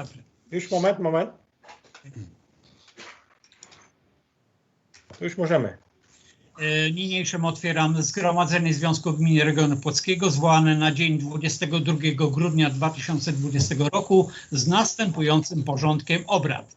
Dobry. Już moment, moment. Już możemy. E, Niniejszym otwieram Zgromadzenie Związku Gmin Regionu Płockiego zwołane na dzień 22 grudnia 2020 roku z następującym porządkiem obrad.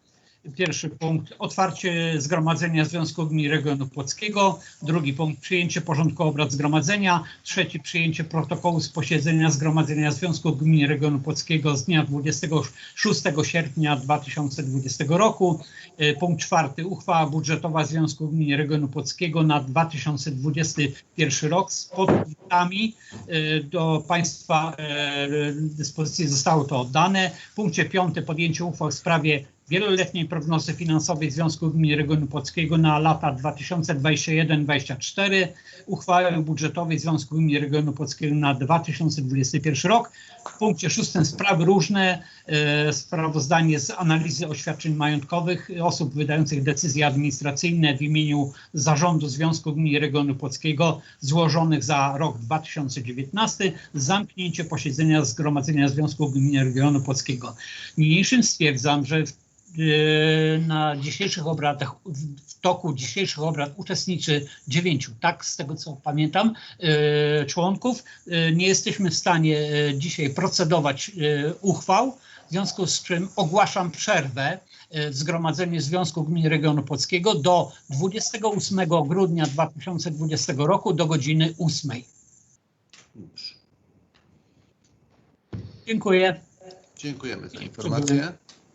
Pierwszy punkt otwarcie Zgromadzenia Związku Gmin Regionu Płockiego. Drugi punkt przyjęcie porządku obrad Zgromadzenia. Trzeci przyjęcie protokołu z posiedzenia Zgromadzenia Związku Gmin Regionu Płockiego z dnia 26 sierpnia 2020 roku. E, Punkt czwarty. Uchwała budżetowa Związku Gmin Regionu Płockiego na 2021 rok z podpunktami e, do Państwa e, dyspozycji zostało to oddane. W punkcie piątym podjęcie uchwał w sprawie wieloletniej prognozy finansowej Związku Gmin Regionu Płockiego na lata 2021-2024, uchwały budżetowej Związku Gmin Regionu Płockiego na 2021 rok. W punkcie szóstym sprawy różne, e, sprawozdanie z analizy oświadczeń majątkowych osób wydających decyzje administracyjne w imieniu Zarządu Związku Gmin Regionu Płockiego złożonych za rok 2019, zamknięcie posiedzenia Zgromadzenia Związku Gmin Regionu Płockiego. Niniejszym stwierdzam, że w na dzisiejszych obradach, w toku dzisiejszych obrad uczestniczy dziewięciu, tak, z tego co pamiętam, e, członków. E, Nie jesteśmy w stanie dzisiaj procedować uchwał, w związku z czym ogłaszam przerwę w Zgromadzeniu Związku Gmin Regionu Płockiego do 28 grudnia 2020 roku do godziny 8. Dziękuję. Dziękujemy za informację.